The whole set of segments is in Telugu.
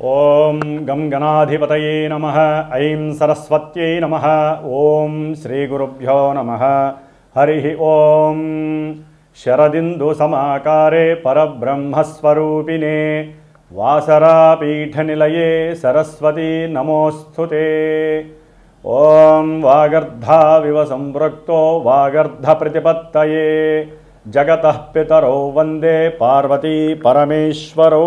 ఓం గం గణాధిపతయే నమ ఐం సరస్వత్యై నమ ఓం శ్రీ గురుభ్యో నమ హరి ఓం. శరదిందు సమాకారే పరబ్రహ్మస్వరూపిణే వాసరాపీఠనిలయే సరస్వతీ నమోస్తుతే. ఓం వాగర్ధావివ సంపృక్తో వాగర్ధ ప్రతిపత్తయే జగత పితరో వందే పార్వతీ పరమేశ్వరో.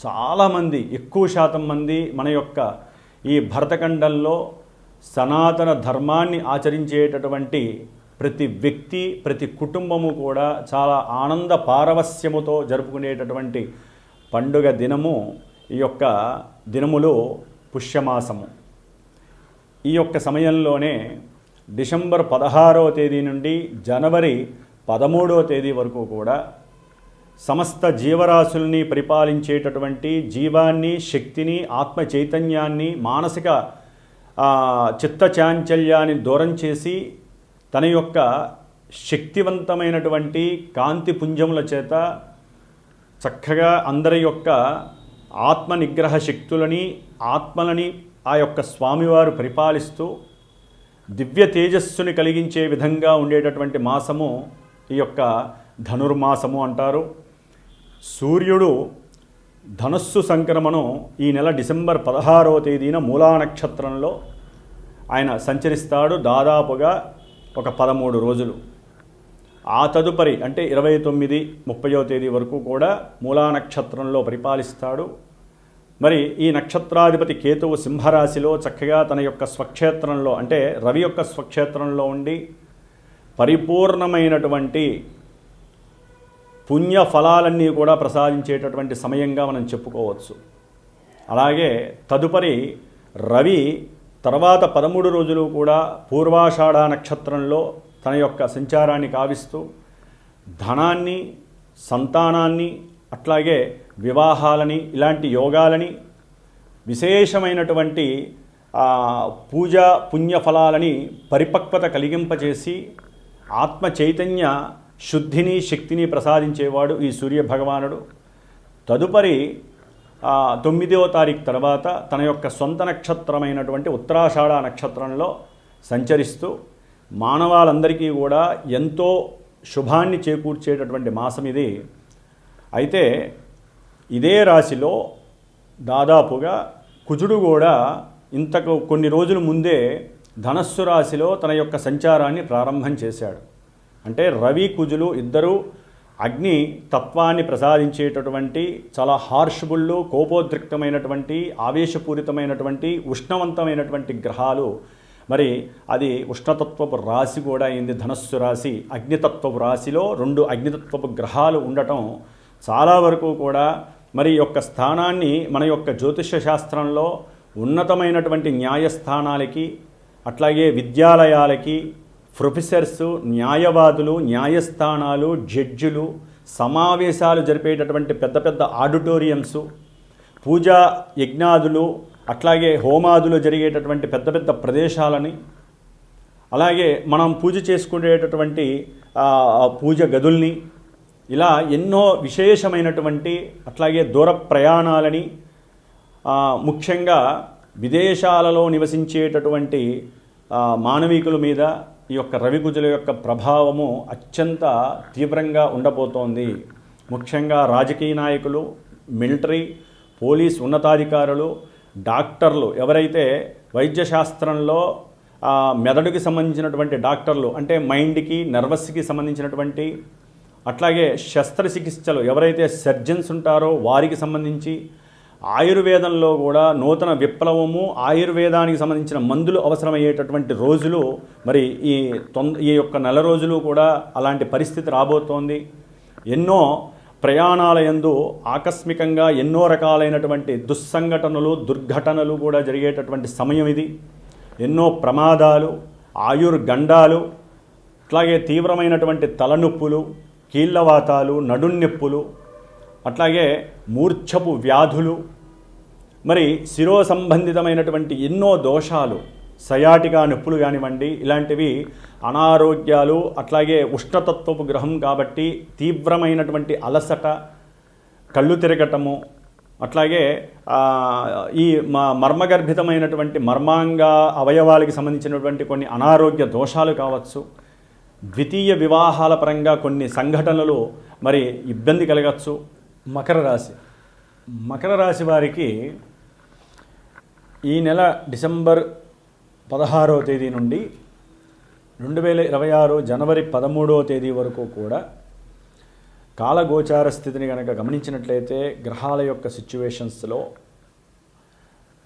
చాలామంది ఎక్కువ శాతం మంది మన యొక్క ఈ భరతఖండంలో సనాతన ధర్మాన్ని ఆచరించేటటువంటి ప్రతి వ్యక్తి ప్రతి కుటుంబము కూడా చాలా ఆనంద పారవస్యముతో జరుపుకునేటటువంటి పండుగ దినము ఈ యొక్క దినములో పుష్యమాసము. ఈ యొక్క సమయంలోనే డిసెంబర్ పదహారవ తేదీ నుండి జనవరి పదమూడవ తేదీ వరకు కూడా సమస్త జీవరాశుల్ని పరిపాలించేటటువంటి జీవాన్ని శక్తిని ఆత్మ చైతన్యాన్ని మానసిక చిత్తచాంచల్యాన్ని చిత్త చాంచల్యాన్ని దూరం చేసి తన యొక్క శక్తివంతమైనటువంటి కాంతి పుంజముల చేత చక్కగా అందరి యొక్క ఆత్మ నిగ్రహ శక్తులని ఆత్మలని ఆ యొక్క స్వామివారు పరిపాలిస్తూ దివ్య తేజస్సుని కలిగించే విధంగా ఉండేటటువంటి మాసము ఈ యొక్క ధనుర్మాసము అంటారు. సూర్యుడు ధనస్సు సంక్రమణం ఈ నెల డిసెంబర్ పదహారవ తేదీన మూలా నక్షత్రంలో ఆయన సంచరిస్తాడు దాదాపుగా ఒక పదమూడు రోజులు. ఆ తదుపరి అంటే ఇరవై తొమ్మిది ముప్పయో తేదీ వరకు కూడా మూలా నక్షత్రంలో పరిపాలిస్తాడు. మరి ఈ నక్షత్రాధిపతి కేతువు సింహరాశిలో చక్కగా తన యొక్క స్వక్షేత్రంలో అంటే రవి యొక్క స్వక్షేత్రంలో ఉండి పరిపూర్ణమైనటువంటి పుణ్య ఫలాలన్నీ కూడా ప్రసాదించేటటువంటి సమయంగా మనం చెప్పుకోవచ్చు. అలాగే తదుపరి రవి తర్వాత పదమూడు రోజులు కూడా పూర్వాషాఢ నక్షత్రంలో తన యొక్క సంచారాన్ని కావిస్తూ ధనాన్ని సంతానాన్ని అట్లాగే వివాహాలని ఇలాంటి యోగాలని విశేషమైనటువంటి పూజ పుణ్యఫలాలని పరిపక్వత కలిగింపచేసి ఆత్మ చైతన్య శుద్ధిని శక్తిని ప్రసాదించేవాడు ఈ సూర్య భగవానుడు తదుపరి తొమ్మిదవ తారీఖు తర్వాత తన యొక్క సొంత నక్షత్రమైనటువంటి ఉత్తరాషాఢ నక్షత్రంలో సంచరిస్తూ మానవాళందరికీ కూడా ఎంతో శుభాన్ని చేకూర్చేటటువంటి మాసం ఇది. అయితే ఇదే రాశిలో దాదాపుగా కుజుడు కూడా ఇంతకు కొన్ని రోజుల ముందే ధనస్సు రాశిలో తన యొక్క సంచారాన్ని ప్రారంభం చేశాడు. అంటే రవి కుజులు ఇద్దరూ అగ్ని తత్వాన్ని ప్రసాదించేటటువంటి చాలా హార్ష్బుళ్ళు కోపోద్రిక్తమైనటువంటి ఆవేశపూరితమైనటువంటి ఉష్ణవంతమైనటువంటి గ్రహాలు. మరి అది ఉష్ణతత్వపు రాశి కూడా అయింది ధనస్సు రాశి. అగ్నితత్వపు రాశిలో రెండు అగ్నితత్వపు గ్రహాలు ఉండటం చాలా వరకు కూడా మరి యొక్క స్థానాన్ని మన యొక్క జ్యోతిష శాస్త్రంలో ఉన్నతమైనటువంటి న్యాయస్థానాలకి అట్లాగే విద్యాలయాలకి ప్రొఫెసర్స్ న్యాయవాదులు న్యాయస్థానాలు జడ్జులు సమావేశాలు జరిపేటటువంటి పెద్ద పెద్ద ఆడిటోరియంస్ పూజా యజ్ఞాదులు అట్లాగే హోమాదులు జరిగేటటువంటి పెద్ద పెద్ద ప్రదేశాలని అలాగే మనం పూజ చేసుకునేటటువంటి పూజ గదుల్ని ఇలా ఎన్నో విశేషమైనటువంటి అట్లాగే దూర ప్రయాణాలని ముఖ్యంగా విదేశాలలో నివసించేటటువంటి మానవీకుల మానవికుల మీద ఈ యొక్క రవిగుజుల యొక్క ప్రభావము అత్యంత తీవ్రంగా ఉండబోతోంది. ముఖ్యంగా రాజకీయ నాయకులు మిలిటరీ పోలీస్ ఉన్నతాధికారులు డాక్టర్లు ఎవరైతే వైద్యశాస్త్రంలో మెదడుకి సంబంధించినటువంటి డాక్టర్లు అంటే మైండ్కి నర్వస్కి సంబంధించినటువంటి అట్లాగే శస్త్రచికిత్సలు ఎవరైతే సర్జన్స్ ఉంటారో వారికి సంబంధించి ఆయుర్వేదంలో కూడా నూతన విప్లవము ఆయుర్వేదానికి సంబంధించిన మందులు అవసరమయ్యేటటువంటి రోజులు మరి ఈ తొంద ఈ యొక్క నెల రోజులు కూడా అలాంటి పరిస్థితి రాబోతోంది. ఎన్నో ప్రయాణాల ఎందు ఆకస్మికంగా ఎన్నో రకాలైనటువంటి దుస్సంఘటనలు దుర్ఘటనలు కూడా జరిగేటటువంటి సమయం ఇది. ఎన్నో ప్రమాదాలు ఆయుర్గండాలు అట్లాగే తీవ్రమైనటువంటి తలనొప్పులు కీళ్ళవాతాలు నడున్నొప్పులు అట్లాగే మూర్ఛపు వ్యాధులు మరి శిరో సంబంధితమైనటువంటి ఎన్నో దోషాలు సయాటిగా నొప్పులు కానివ్వండి ఇలాంటివి అనారోగ్యాలు అట్లాగే ఉష్ణతత్వపు గ్రహం కాబట్టి తీవ్రమైనటువంటి అలసట కళ్ళు తిరగటము అట్లాగే ఈ మ మర్మగర్భితమైనటువంటి మర్మాంగ అవయవాలకి సంబంధించినటువంటి కొన్ని అనారోగ్య దోషాలు కావచ్చు ద్వితీయ వివాహాల పరంగా కొన్ని సంఘటనలు మరి ఇబ్బంది కలగచ్చు మకర రాశి. మకర రాశి వారికి ఈ నెల డిసెంబర్ పదహారవ తేదీ నుండి రెండు వేల ఇరవై ఆరు జనవరి పదమూడవ తేదీ వరకు కూడా కాలగోచార స్థితిని కనుక గమనించినట్లయితే గ్రహాల యొక్క సిచ్యువేషన్స్లో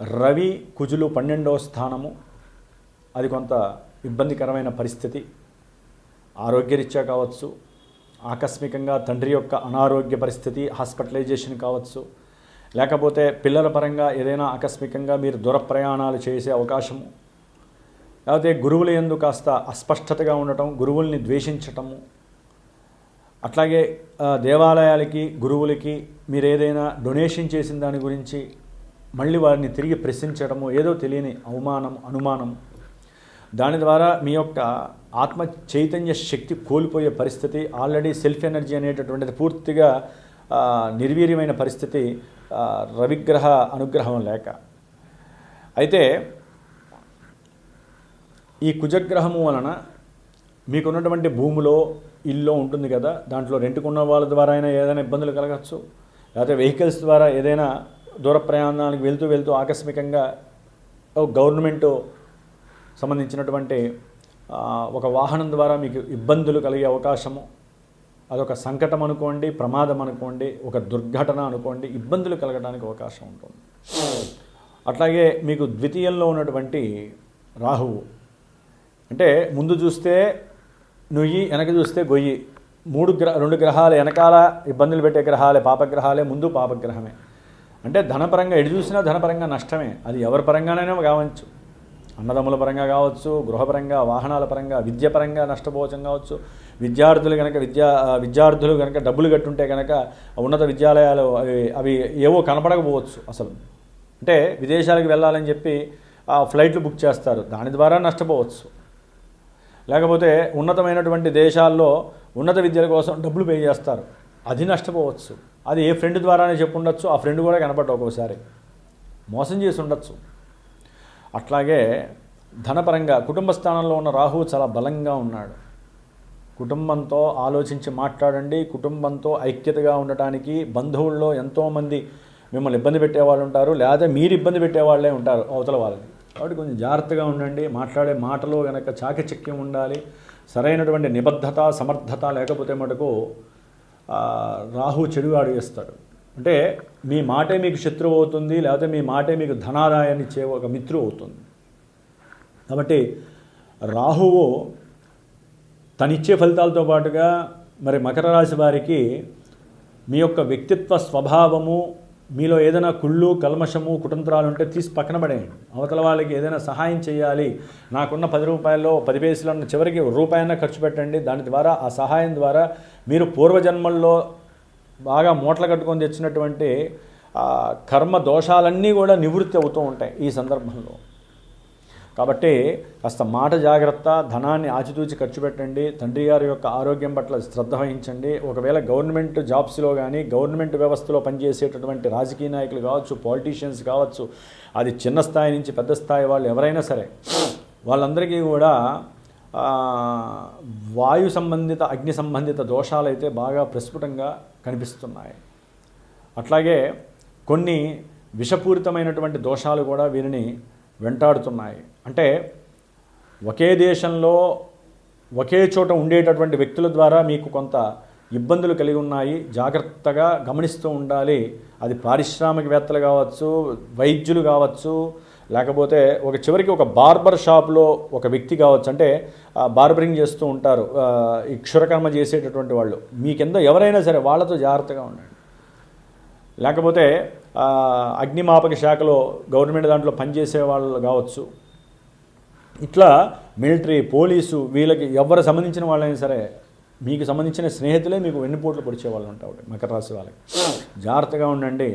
రవి కుజులు పన్నెండవ స్థానము. అది కొంత ఇబ్బందికరమైన పరిస్థితి. ఆరోగ్యరీత్యా కావచ్చు ఆకస్మికంగా తండ్రి యొక్క అనారోగ్య పరిస్థితి హాస్పిటలైజేషన్ కావచ్చు. లేకపోతే పిల్లల పరంగా ఏదైనా ఆకస్మికంగా మీరు దూర ప్రయాణాలు చేసే అవకాశము. లేకపోతే గురువుల ఎందు కాస్త అస్పష్టతగా ఉండటం గురువుల్ని ద్వేషించటము. అట్లాగే దేవాలయాలకి గురువులకి మీరు ఏదైనా డొనేషన్ చేసిన దాని గురించి మళ్ళీ వారిని తిరిగి ప్రశ్నించడము ఏదో తెలియని అవమానం అనుమానం దాని ద్వారా మీ యొక్క ఆత్మ చైతన్య శక్తి కోల్పోయే పరిస్థితి ఆల్రెడీ సెల్ఫ్ ఎనర్జీ అనేటటువంటిది పూర్తిగా నిర్వీర్యమైన పరిస్థితి రవిగ్రహ అనుగ్రహం లేక. అయితే ఈ కుజగ్రహము వలన మీకున్నటువంటి భూమిలో ఇల్లు ఉంటుంది కదా దాంట్లో రెంట్కున్న వాళ్ళ ద్వారా అయినా ఏదైనా ఇబ్బందులు కలగచ్చు. లేకపోతే వెహికల్స్ ద్వారా ఏదైనా దూర ప్రయాణానికి వెళ్తూ వెళ్తూ ఆకస్మికంగా గవర్నమెంట్ సంబంధించినటువంటి ఒక వాహనం ద్వారా మీకు ఇబ్బందులు కలిగే అవకాశము అదొక సంకటం అనుకోండి ప్రమాదం అనుకోండి ఒక దుర్ఘటన అనుకోండి ఇబ్బందులు కలగడానికి అవకాశం ఉంటుంది. అట్లాగే మీకు ద్వితీయంలో ఉన్నటువంటి రాహువు అంటే ముందు చూస్తే నుయ్యి వెనక చూస్తే గొయ్యి మూడు గ్రహ రెండు గ్రహాలు వెనకాల ఇబ్బందులు పెట్టే గ్రహాలే పాపగ్రహాలే ముందు పాపగ్రహమే. అంటే ధనపరంగా ఎటు చూసినా ధనపరంగా నష్టమే అది ఎవరి పరంగానైనా కావచ్చు. అన్నదమ్ముల పరంగా కావచ్చు గృహపరంగా వాహనాల పరంగా విద్యపరంగా నష్టపోవచ్చం కావచ్చు. విద్యార్థులు కనుక విద్యా విద్యార్థులు కనుక డబ్బులు కట్టుంటే కనుక ఉన్నత విద్యాలయాలు అవి అవి ఏవో కనపడకపోవచ్చు అసలు. అంటే విదేశాలకు వెళ్ళాలని చెప్పి ఆ ఫ్లైట్లు బుక్ చేస్తారు. దాని ద్వారా నష్టపోవచ్చు. లేకపోతే ఉన్నతమైనటువంటి దేశాల్లో ఉన్నత విద్యల కోసం డబ్బులు పే చేస్తారు. అది నష్టపోవచ్చు. అది ఏ ఫ్రెండ్ ద్వారానే చెప్పుండొచ్చు. ఆ ఫ్రెండ్ కూడా కనపడ్డ ఒక్కోసారి. మోసం చేసి ఉండొచ్చు. అట్లాగే ధనపరంగా కుటుంబ స్థానంలో ఉన్న రాహువు చాలా బలంగా ఉన్నాడు. కుటుంబంతో ఆలోచించి మాట్లాడండి కుటుంబంతో ఐక్యతగా ఉండటానికి బంధువుల్లో ఎంతోమంది మిమ్మల్ని ఇబ్బంది పెట్టేవాళ్ళు ఉంటారు లేదా మీరు ఇబ్బంది పెట్టేవాళ్ళే ఉంటారు అవతల వాళ్ళని. కాబట్టి కొంచెం జాగ్రత్తగా ఉండండి మాట్లాడే మాటలో కనుక చాకచక్యం ఉండాలి సరైనటువంటి నిబద్ధత సమర్థత లేకపోతే మటుకు రాహు చెడు అడిగేస్తాడు అంటే మీ మాటే మీకు శత్రువు అవుతుంది లేకపోతే మీ మాటే మీకు ధనాదాయాన్ని ఇచ్చే ఒక మిత్రువు అవుతుంది. కాబట్టి రాహువు తనిచ్చే ఫలితాలతో పాటుగా మరి మకర రాశి వారికి మీ యొక్క వ్యక్తిత్వ స్వభావము మీలో ఏదైనా కుళ్ళు కల్మషము కుటుంత్రాలు ఉంటే తీసి పక్కన పడేయండి. అవతల వాళ్ళకి ఏదైనా సహాయం చేయాలి నాకున్న పది రూపాయల్లో పది పైసలు ఉన్న చివరికి రూపాయన ఖర్చు పెట్టండి. దాని ద్వారా ఆ సహాయం ద్వారా మీరు పూర్వజన్మల్లో బాగా మూటలు కట్టుకొని తెచ్చినటువంటి కర్మ దోషాలన్నీ కూడా నివృత్తి అవుతూ ఉంటాయి ఈ సందర్భంలో. కాబట్టి కాస్త మాట జాగ్రత్త ధనాన్ని ఆచితూచి ఖర్చు పెట్టండి తండ్రి గారి యొక్క ఆరోగ్యం పట్ల శ్రద్ధ వహించండి. ఒకవేళ గవర్నమెంట్ జాబ్స్లో కానీ గవర్నమెంట్ వ్యవస్థలో పనిచేసేటటువంటి రాజకీయ నాయకులు కావచ్చు పాలిటీషియన్స్ కావచ్చు అది చిన్న స్థాయి నుంచి పెద్ద స్థాయి వాళ్ళు ఎవరైనా సరే వాళ్ళందరికీ కూడా వాయు సంబంధిత అగ్ని సంబంధిత దోషాలు అయితే బాగా ప్రస్ఫుటంగా కనిపిస్తున్నాయి. అట్లాగే కొన్ని విషపూరితమైనటువంటి దోషాలు కూడా వీరిని వెంటాడుతున్నాయి. అంటే ఒకే దేశంలో ఒకే చోట ఉండేటటువంటి వ్యక్తుల ద్వారా మీకు కొంత ఇబ్బందులు కలిగి ఉన్నాయి. జాగ్రత్తగా గమనిస్తూ ఉండాలి. అది పారిశ్రామికవేత్తలు కావచ్చు వైద్యులు కావచ్చు లేకపోతే ఒక చివరికి ఒక బార్బర్ షాప్లో ఒక వ్యక్తి కావచ్చు అంటే బార్బరింగ్ చేస్తూ ఉంటారు ఈ క్షురకర్మ చేసేటటువంటి వాళ్ళు. మీ కింద ఎవరైనా సరే వాళ్ళతో జాగ్రత్తగా ఉండండి. లేకపోతే అగ్నిమాపక శాఖలో గవర్నమెంట్ దాంట్లో పనిచేసే వాళ్ళు కావచ్చు. ఇట్లా మిలిటరీ పోలీసు వీళ్ళకి ఎవరు సంబంధించిన వాళ్ళైనా సరే మీకు సంబంధించిన స్నేహితులే మీకు వెన్నుపోట్లు పొడిచే వాళ్ళు ఉంటారు మకర రాశి వాళ్ళకి. జాగ్రత్తగా ఉండండి.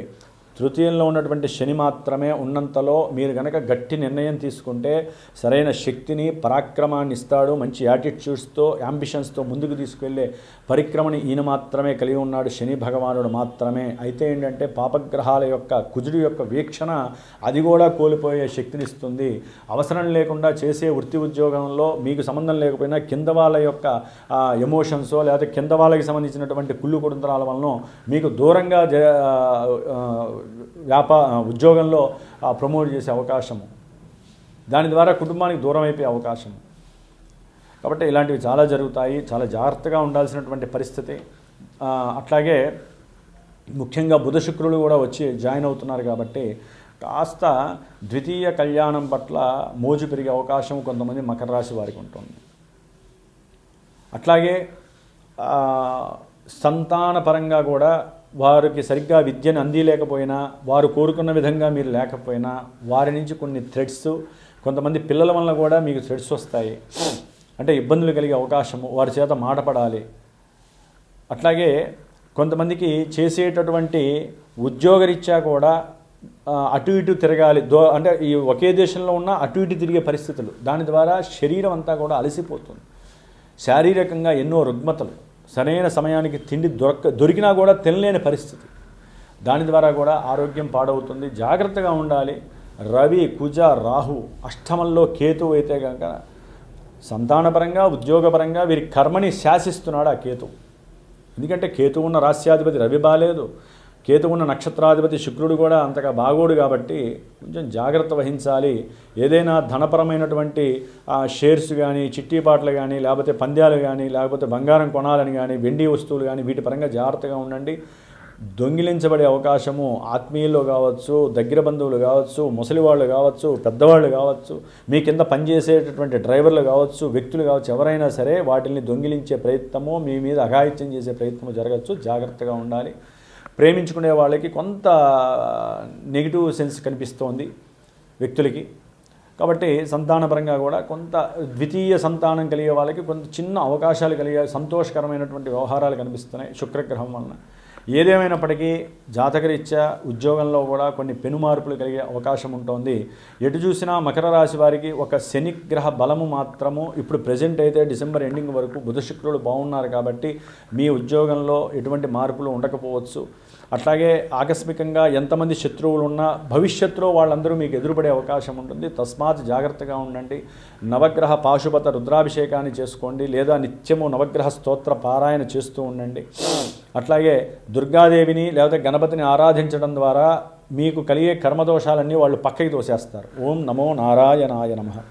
తృతీయంలో ఉన్నటువంటి శని మాత్రమే ఉన్నంతలో మీరు గనక గట్టి నిర్ణయం తీసుకుంటే సరైన శక్తిని పరాక్రమాన్ని ఇస్తాడు మంచి యాటిట్యూడ్స్తో యాంబిషన్స్తో ముందుకు తీసుకెళ్ళే పరిక్రమని ఈయన మాత్రమే కలిగి ఉన్నాడు. శని భగవానుడు మాత్రమే. అయితే ఏంటంటే పాపగ్రహాల యొక్క కుజుడి యొక్క వీక్షణ అది కూడా కోల్పోయే శక్తినిస్తుంది అవసరం లేకుండా చేసే వృత్తి ఉద్యోగంలో మీకు సంబంధం లేకపోయినా కింద వాళ్ళ యొక్క ఎమోషన్సో లేకపోతే కింద వాళ్ళకి సంబంధించినటువంటి కుళ్ళు కుడుంతరాల వలన మీకు దూరంగా జ- వ్యాపా ఉద్యోగంలో ఆ, ప్రమోట్ చేసే అవకాశము. దాని ద్వారా కుటుంబానికి దూరం అయిపోయే అవకాశం కాబట్టి ఇలాంటివి చాలా జరుగుతాయి. చాలా జాగ్రత్తగా ఉండాల్సినటువంటి పరిస్థితి. అట్లాగే ముఖ్యంగా బుధ శుక్రులు కూడా వచ్చి జాయిన్ అవుతున్నారు కాబట్టి కాస్త ద్వితీయ కళ్యాణం పట్ల మోజు పెరిగే అవకాశం కొంతమంది మకర రాశి వారికి ఉంటుంది. అట్లాగే సంతానపరంగా కూడా వారికి సరిగ్గా విద్యను అందిలేకపోయినా వారు కోరుకున్న విధంగా మీరు లేకపోయినా వారి నుంచి కొన్ని థ్రెడ్స్ కొంతమంది పిల్లల వల్ల కూడా మీకు థ్రెడ్స్ వస్తాయి. అంటే ఇబ్బందులు కలిగే అవకాశము వారి చేత మాటపడాలి. అట్లాగే కొంతమందికి చేసేటటువంటి ఉద్యోగరీత్యా కూడా అటు ఇటు తిరగాలి. దో అంటే ఈ ఒకే దేశంలో ఉన్న అటు ఇటు తిరిగే పరిస్థితులు దాని ద్వారా శరీరం అంతా కూడా అలసిపోతుంది. శారీరకంగా ఎన్నో రుగ్మతలు. సరైన సమయానికి తిండి దొరక దొరికినా కూడా తినలేని పరిస్థితి. దాని ద్వారా కూడా ఆరోగ్యం పాడవుతుంది. జాగ్రత్తగా ఉండాలి. రవి కుజ రాహు అష్టమంలో కేతువు అయితే కనుక సంతానపరంగా ఉద్యోగపరంగా వీరి కర్మని శాసిస్తున్నాడు ఆ కేతువు. ఎందుకంటే కేతు ఉన్న రాస్యాధిపతి రవి బాలేదు. కేతు ఉన్న నక్షత్రాధిపతి శుక్రుడు కూడా అంతగా బాగోడు కాబట్టి కొంచెం జాగ్రత్త వహించాలి. ఏదైనా ధనపరమైనటువంటి షేర్స్ కానీ చిట్టీపాట్లు కానీ లేకపోతే పంద్యాలు కానీ లేకపోతే బంగారం కొనాలని కానీ వెండి వస్తువులు కానీ వీటి పరంగా జాగ్రత్తగా ఉండండి. దొంగిలించబడే అవకాశము ఆత్మీయులు కావచ్చు దగ్గర బంధువులు కావచ్చు ముసలివాళ్ళు కావచ్చు పెద్దవాళ్ళు కావచ్చు మీ కింద పనిచేసేటటువంటి డ్రైవర్లు కావచ్చు వ్యక్తులు కావచ్చు ఎవరైనా సరే వాటిని దొంగిలించే ప్రయత్నము మీ మీద అఘాయిత్యం చేసే ప్రయత్నము జరగచ్చు. జాగ్రత్తగా ఉండాలి. ప్రేమించుకునే వాళ్ళకి కొంత నెగిటివ్ సెన్స్ కనిపిస్తోంది వ్యక్తులకి. కాబట్టి సంతానపరంగా కూడా కొంత ద్వితీయ సంతానం కలిగే వాళ్ళకి కొంత చిన్న అవకాశాలు కలిగే సంతోషకరమైనటువంటి వ్యవహారాలు కనిపిస్తున్నాయి శుక్రగ్రహం వలన. ఏదేమైనప్పటికీ జాతకరీత్యా ఉద్యోగంలో కూడా కొన్ని పెనుమార్పులు కలిగే అవకాశం ఉంటుంది. ఎటు చూసినా మకర రాశి వారికి ఒక శనిగ్రహ బలము మాత్రము ఇప్పుడు ప్రజెంట్ అయితే డిసెంబర్ ఎండింగ్ వరకు బుధ శుక్రుడు బాగున్నారు కాబట్టి మీ ఉద్యోగంలో ఎటువంటి మార్పులు ఉండకపోవచ్చు. అట్లాగే ఆకస్మికంగా ఎంతమంది శత్రువులు ఉన్నా భవిష్యత్తులో వాళ్ళందరూ మీకు ఎదురుపడే అవకాశం ఉంటుంది. తస్మాత్ జాగ్రత్తగా ఉండండి. నవగ్రహ పాశుపత రుద్రాభిషేకాన్ని చేసుకోండి. లేదా నిత్యము నవగ్రహ స్తోత్ర పారాయణ చేస్తూ ఉండండి. అట్లాగే దుర్గాదేవిని లేకపోతే గణపతిని ఆరాధించడం ద్వారా మీకు కలిగే కర్మదోషాలన్నీ వాళ్ళు పక్కకి తోసేస్తారు. ఓం నమో నారాయణాయ నమః.